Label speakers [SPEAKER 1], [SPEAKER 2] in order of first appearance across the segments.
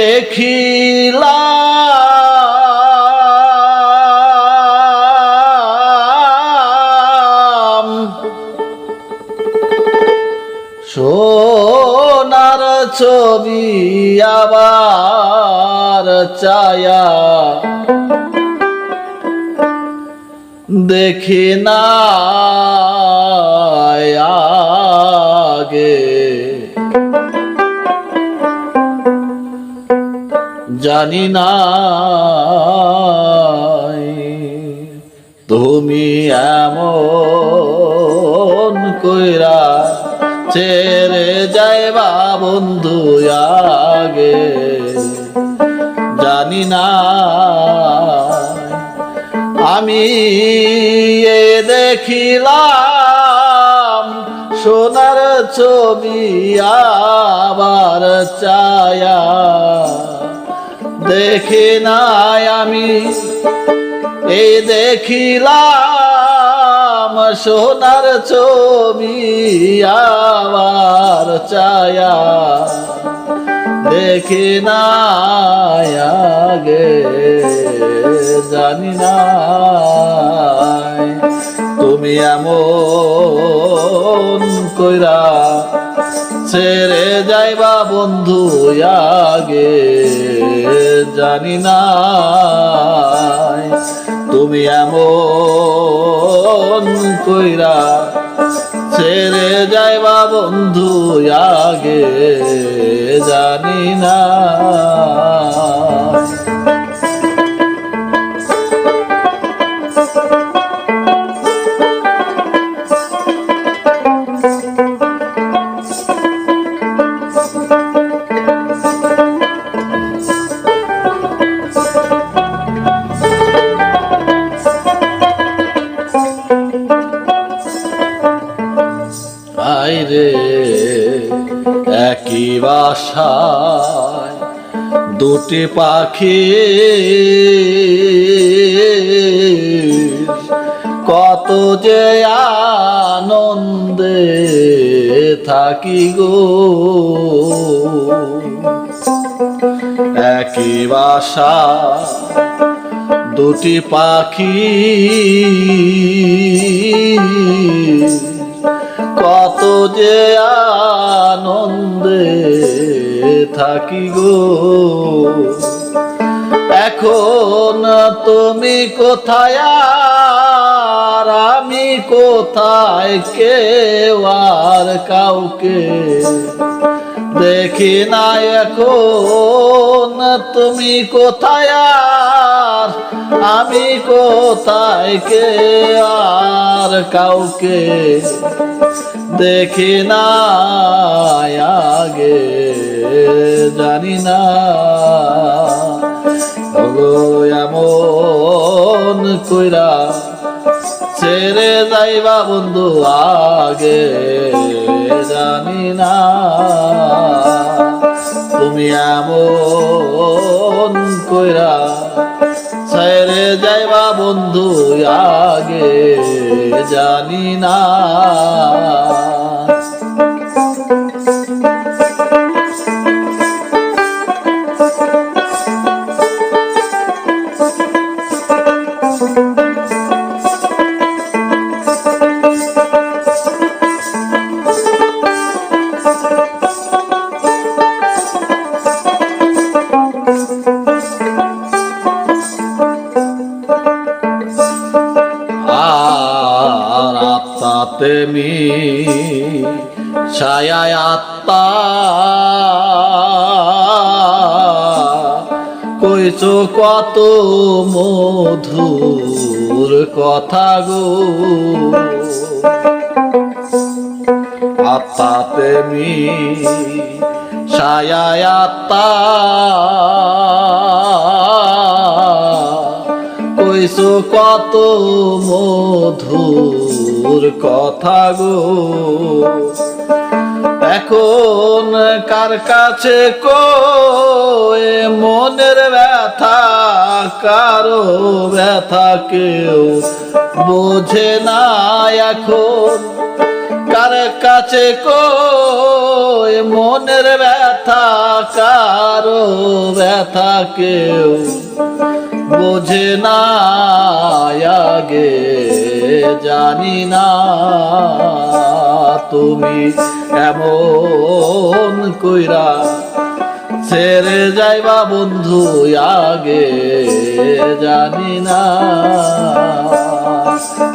[SPEAKER 1] দেখিলাম। সোনার ছবি আবার চায়া দেখি না আগে। জানি না তুমি এমন কইরা ছেড়ে যাইবা বন্ধু আগে। জানি না আমি এ দেখিলাম সোনার ছবি আবার চায়া দেখি নাই আমি। এই দেখিলাম সোনার ছবি আবার চায়া দেখি না আগে, জানি না তুমি এমন কইরা ছেড়ে যাইবা বন্ধু, আগে জানি না তুমি এমন কইরা ছেড়ে যাইবা বন্ধু, আগে জানি না দুটি পাখি কত যে আনন্দে থাকি গো। একই বাসা দুটি পাখি কত যে আনন্দে থাকি গো। এখন তুমি কোথায় আর আমি কোথায়? কেউ আর কাউকে দেখি না এখন। তুমি কোথায় আর আমি কোথায়? কে আর কাউকে দেখি না আগে। জানি না। এমন কইরা ছেড়ে যাইবা বন্ধু, আগে জানি না। তুমি এমন কইরা ছেড়ে যাইবা বন্ধু, আগে জানি না। আত্মাতে মি ছায়ায় আত্মা। কইছো কত মধুর কথা গো। আত্মাতে মি ছায়ায় আত্মা। কইছো কত মধুর কথা গো। এখন কার কাছে কয়ে? মনের ব্যথা, কারও ব্যথা কেউ বোঝে না এখন। কার কাছে কই মনের ব্যথা, কারও ব্যথা কেউ বোঝে না আগে, জানি না তুমি এমন কইরা ছেড়ে যাইবা বন্ধু আগে, জানি না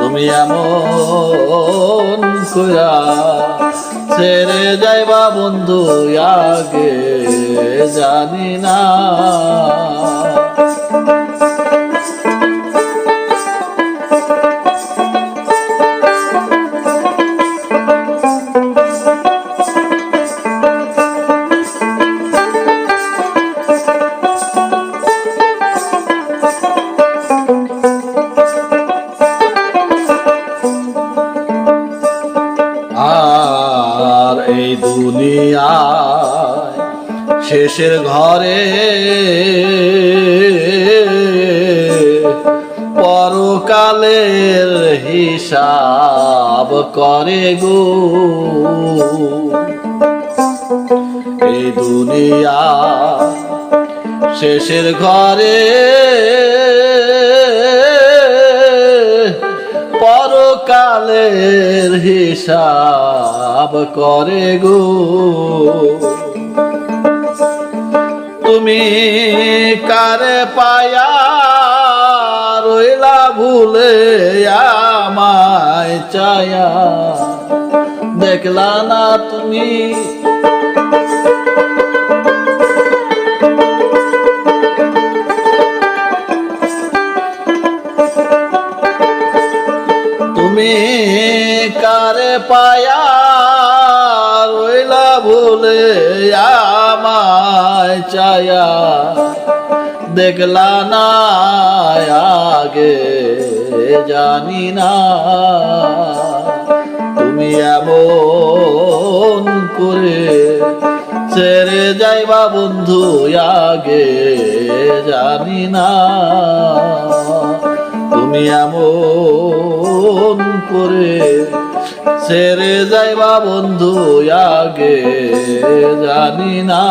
[SPEAKER 1] তুমি এমন কইরা ছেড়ে যাইবা বন্ধু আগে, জানি না শেষের ঘরে। পরকালের হিসাব করে গো। এই দুনিয়া শেষের ঘরে। পরকালের হিসাব করে গো। তুমি কারে পায়া রইলা ভুলে আমায় চায়া? দেখলা না তুমি তুমি কারে পায়া চায়া দেখলা না, আগে জানি না। তুমি এমন করে ছেড়ে যাইবা বন্ধু, আগে জানি না। তুমি এমন করে ছেড়ে যাইবা বন্ধু আগে জানি না।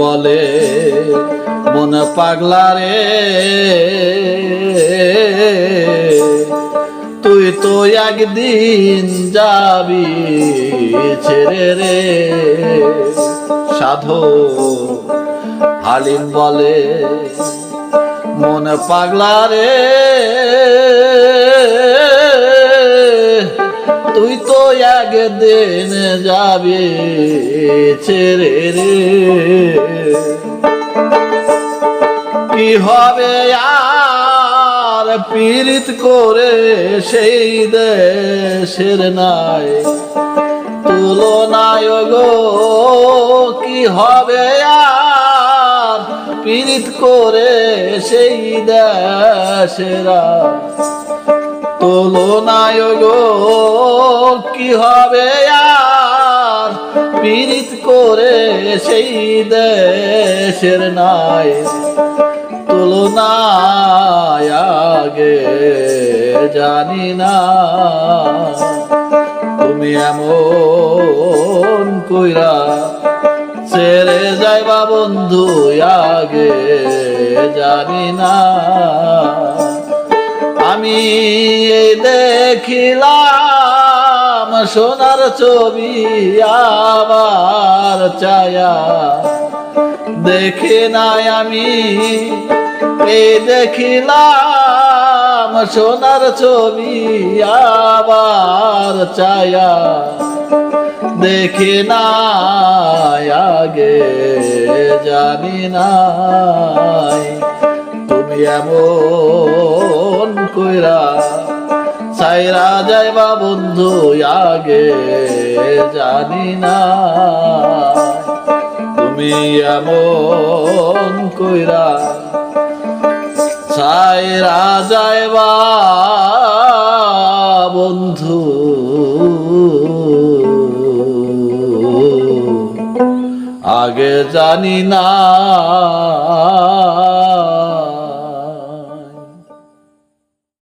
[SPEAKER 1] বলে, মন পাগলা রে। তুই তো একদিন যাবি ছেড়ে রে। সাধু হালিম বলে, মন পাগলা রে। একদিন যাবি ছেড়ে রে। কি হবে আর পীড়িত করে সেই দেশের নাই তুলনায় গো, কি হবে আর পীড়িত করে সেই দেশেরা তুলনায় গো কি হবে আর? পীড়িত করে সেই দেশের নাই। তুলনায় আগে জানি না। তুমি এমন কইরা ছেড়ে যাইবা বন্ধু, আগে জানি না। আমি দেখিলাম সোনার ছবি আবার চায়া দেখে নাই আমি এই দেখিলাম সোনার ছবি আবার চায়া দেখে না আগে, জানি তুমি এমন কইরা সাইরা যাইবা বন্ধু, আগে জানি না। তুমি এমন কইরা ছায়রা যাইবা বন্ধু। আগে জানি না।